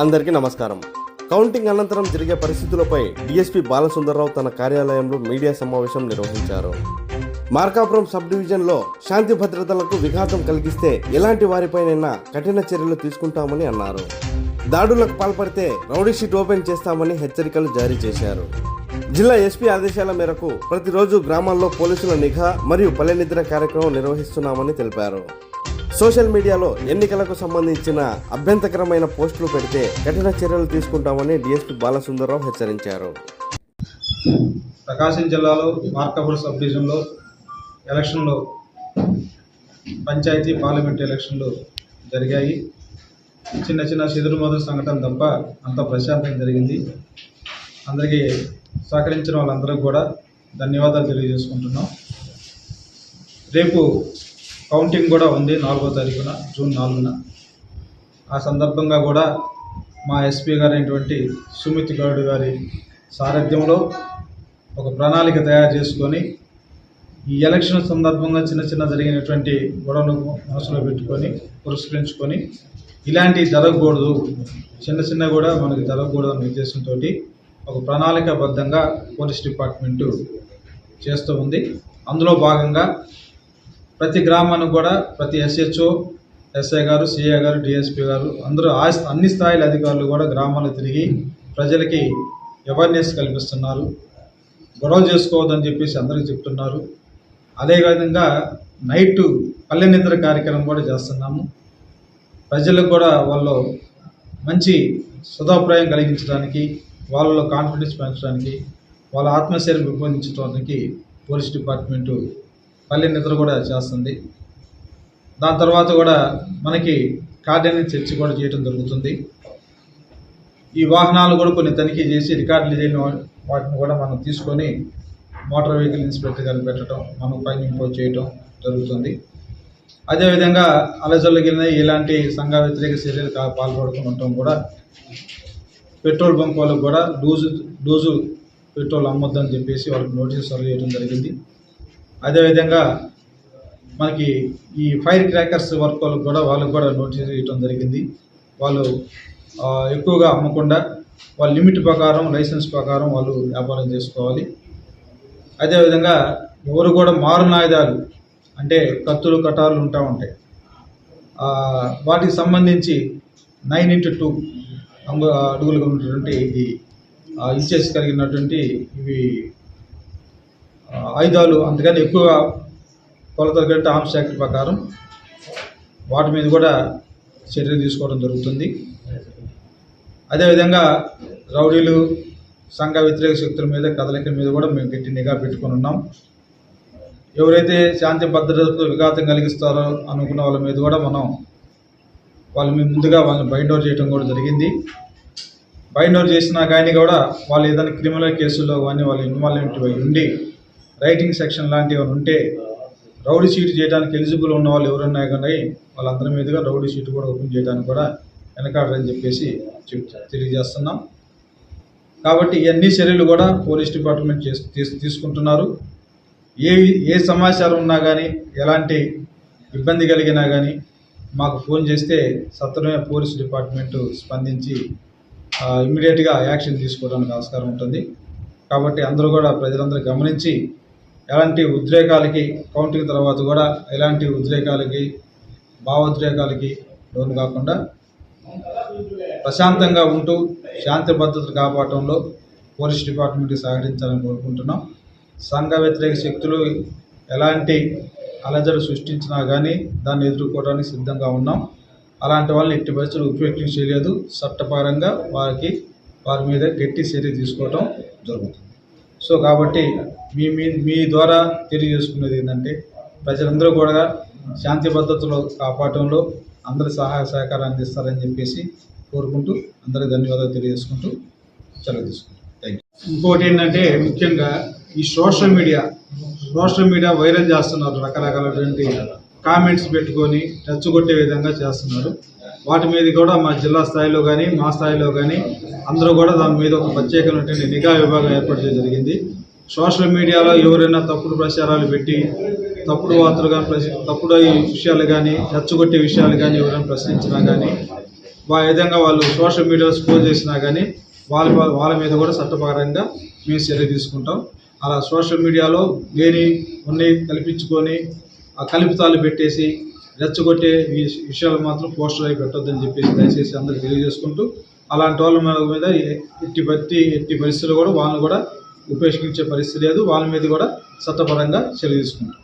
అందరికీ నమస్కారం. కౌంటింగ్ అనంతరం జరిగే పరిస్థితులపై డీఎస్పీ బాలసుందర్రావు తన కార్యాలయంలో మీడియా సమావేశం నిర్వహించారు. మార్కాపురం సబ్ డివిజన్లో శాంతి భద్రతలకు విఘాతం కలిగిస్తే ఎలాంటి వారిపైనైనా కఠిన చర్యలు తీసుకుంటామని అన్నారు. దాడులకు పాల్పడితే రౌడీషీట్ ఓపెన్ చేస్తామని హెచ్చరికలు జారీ చేశారు. జిల్లా ఎస్పీ ఆదేశాల మేరకు ప్రతిరోజు గ్రామాల్లో పోలీసుల నిఘా మరియు పల్లె నిద్ర కార్యక్రమం నిర్వహిస్తున్నామని తెలిపారు. సోషల్ మీడియాలో ఎన్నికలకు సంబంధించిన అభ్యంతకరమైన పోస్టులు పెడితే కఠిన చర్యలు తీసుకుంటామని డీఎస్పీ బాలసుందర్రావు హెచ్చరించారు. ప్రకాశం జిల్లాలో మార్కాపురం సబ్ డివిజన్లో ఎలక్షన్లు పంచాయతీ పార్లమెంట్ ఎలక్షన్లు జరిగాయి. చిన్న చిన్న చెదురుమదురు సంఘటన తప్ప అంత ప్రశాంతంగా జరిగింది. అందరికీ సహకరించిన వాళ్ళందరికీ కూడా ధన్యవాదాలు తెలియజేసుకుంటున్నాం. రేపు కౌంటింగ్ కూడా ఉంది నాలుగో తారీఖున జూన్ నాలుగున. ఆ సందర్భంగా కూడా మా ఎస్పీ గారైనటువంటి సుమిత్ గౌడ్ గారి సారథ్యంలో ఒక ప్రణాళిక తయారు చేసుకొని ఈ ఎలక్షన్ సందర్భంగా చిన్న చిన్న జరిగినటువంటి గొడవను మనసులో పెట్టుకొని పురస్కరించుకొని ఇలాంటివి జరగకూడదు. చిన్న చిన్న కూడా మనకి జరగకూడదు అనే ఉద్దేశంతో ఒక ప్రణాళికాబద్ధంగా పోలీస్ డిపార్ట్మెంటు చేస్తూ ఉంది. అందులో భాగంగా ప్రతి గ్రామానికి కూడా ప్రతి ఎస్హెచ్ఓ ఎస్ఐ గారు సిఐ గారు డిఎస్పీ గారు అందరూ ఆ అన్ని స్థాయిల అధికారులు కూడా గ్రామాల్లో తిరిగి ప్రజలకి అవేర్నెస్ కల్పిస్తున్నారు. గొడవలు చేసుకోవద్దని చెప్పేసి అందరికీ చెప్తున్నారు. అదేవిధంగా నైట్ పల్లె నిద్ర కార్యక్రమం కూడా చేస్తున్నాము. ప్రజలకు కూడా వాళ్ళు మంచి సదాభిప్రాయం కలిగించడానికి వాళ్ళలో కాన్ఫిడెన్స్ పెంచడానికి వాళ్ళ ఆత్మశైలి పెంపొందించడానికి పోలీస్ డిపార్ట్మెంటు పల్లె నిద్ర కూడా చేస్తుంది. దాని తర్వాత కూడా మనకి కార్డియన్ చర్చి కూడా చేయడం జరుగుతుంది. ఈ వాహనాలు కూడా కొన్ని తనిఖీ చేసి రికార్డులు చేయని వాటిని కూడా మనం తీసుకొని మోటార్ వెహికల్ ఇన్స్పెక్టర్ గారిని పెట్టడం మనం పైన ఇంపోజ్ చేయడం జరుగుతుంది. అదేవిధంగా అలజల్లగిన ఇలాంటి సంఘ వ్యతిరేక చర్యలు పాల్పడుతూ ఉండటం కూడా పెట్రోల్ బంక్ వాళ్ళకు కూడా డోజు డోజు పెట్రోల్ అమ్మొద్దని చెప్పేసి వాళ్ళకి నోటీస్ సర్వ్ చేయడం జరిగింది. అదేవిధంగా మనకి ఈ ఫైర్ క్రాకర్స్ వర్క్ వాళ్ళకు కూడా వాళ్ళకి కూడా నోటీస్ ఇవ్వడం జరిగింది. వాళ్ళు ఎక్కువగా అమ్మకుండా వాళ్ళ లిమిట్ ప్రకారం లైసెన్స్ ప్రకారం వాళ్ళు వ్యాపారం చేసుకోవాలి. అదేవిధంగా ఎవరు కూడా మారునాయుధాలు అంటే కత్తులు కటారులు ఉంటా ఉంటాయి. వాటికి సంబంధించి నైన్ ఇంటూ టూ అంగు అడుగులుగా ఉన్నటువంటి ఇది ఇచ్చేసి కలిగినటువంటి ఇవి ఆయుధాలు అందుకని ఎక్కువగా కొలతలు కంటే ఆర్మ్స్ యాక్ట్ ప్రకారం వాటి మీద కూడా చర్యలు తీసుకోవడం జరుగుతుంది. అదేవిధంగా రౌడీలు సంఘ వ్యతిరేక శక్తుల మీద కదలికల మీద కూడా మేము గట్టి నిఘా పెట్టుకుని ఉన్నాం. ఎవరైతే శాంతి భద్రతకు విఘాతం కలిగిస్తారో అనుకున్న వాళ్ళ మీద కూడా మనం వాళ్ళ మీద ముందుగా వాళ్ళని బైండ్ అవుట్ చేయడం కూడా జరిగింది. బైండ్ అవుట్ చేసినా కానీ కూడా వాళ్ళు ఏదైనా క్రిమినల్ కేసుల్లో కానీ వాళ్ళు ఇన్వాల్వ్మెంట్ అయి ఉండి రైటింగ్ సెక్షన్ లాంటివి ఉంటే రౌడీ షీట్ చేయడానికి ఎలిజిబుల్ ఉన్న వాళ్ళు ఎవరున్నా కానీ వాళ్ళందరి మీదుగా రౌడీ షీట్ కూడా ఓపెన్ చేయడానికి కూడా వెనకాడరని చెప్పేసి తెలియజేస్తున్నాం. కాబట్టి ఇవన్నీ చర్యలు కూడా పోలీస్ డిపార్ట్మెంట్ తీసుకుంటున్నారు. ఏ ఏ సమాచారం ఉన్నా కానీ ఎలాంటి ఇబ్బంది కలిగినా కానీ మాకు ఫోన్ చేస్తే సత్వరమే పోలీస్ డిపార్ట్మెంటు స్పందించి ఇమ్మీడియట్గా యాక్షన్ తీసుకోవడానికి ఆస్కారం ఉంటుంది. కాబట్టి అందరూ కూడా ప్రజలందరూ గమనించి ఎలాంటి ఉద్రేకాలకి కౌంటింగ్ తర్వాత కూడా ఎలాంటి ఉద్రేకాలకి భావోద్రేకాలకి లోను కాకుండా ప్రశాంతంగా ఉంటూ శాంతి భద్రతలు కాపాడటంలో పోలీస్ డిపార్ట్మెంట్కి సహకరించాలని కోరుకుంటున్నాం. సంఘ వ్యతిరేక శక్తులు ఎలాంటి అలజడి సృష్టించినా కానీ దాన్ని ఎదుర్కోవడానికి సిద్ధంగా ఉన్నాం. అలాంటి వాళ్ళని ఎట్టి పరిస్థితులు ఉపయోగం చేయలేదు. చట్టపరంగా వారికి వారి మీద గట్టి చర్య తీసుకోవటం జరుగుతుంది. సో కాబట్టి మీ మీ మీ ద్వారా తెలియజేసుకునేది ఏంటంటే ప్రజలందరూ కూడా శాంతి భద్రతలు కాపాడటంలో అందరి సహాయ సహకారం అందిస్తారని చెప్పేసి కోరుకుంటూ అందరికీ ధన్యవాదాలు తెలియజేసుకుంటూ సెలవు తీసుకుంటాం థ్యాంక్ యూ ఇంకోటి ఏంటంటే ముఖ్యంగా ఈ social media social media viral చేస్తున్నారు రకరకాలైనటువంటి కామెంట్స్ పెట్టుకొని రెచ్చగొట్టే విధంగా చేస్తున్నారు. వాటి మీద కూడా మా జిల్లా స్థాయిలో కానీ మా స్థాయిలో కానీ అందరూ కూడా దాని మీద ఒక ప్రత్యేకమైనటువంటి నిఘా విభాగం ఏర్పాటు చేయడం జరిగింది. సోషల్ మీడియాలో ఎవరైనా తప్పుడు ప్రచారాలు పెట్టి తప్పుడు వార్తలు కానీ ప్రశ్న తప్పుడు ఈ విషయాలు కానీ రెచ్చగొట్టే విషయాలు కానీ ఎవరైనా ప్రశ్నించినా కానీ ఆ విధంగా వాళ్ళు సోషల్ మీడియాలో స్పోజ్ చేసినా కానీ వాళ్ళ వాళ్ళ మీద కూడా చట్టపరంగా మేము చర్య తీసుకుంటాం. అలా సోషల్ మీడియాలో లేని ఉన్నాయి కల్పించుకొని ఆ కలుపుతాలు పెట్టేసి రెచ్చగొట్టే ఈ విషయాలు మాత్రం పోస్టర్ అయి పెట్టొద్దని చెప్పేసి దయచేసి అందరికి తెలియజేసుకుంటూ అలాంటి వాళ్ళ మీద- ఎట్టి బట్టి ఎట్టి పరిస్థితులు కూడా వాళ్ళని కూడా ఉపేక్షించే పరిస్థితి లేదు. వాళ్ళ మీద కూడా చట్టపరంగా చర్య తీసుకుంటాం.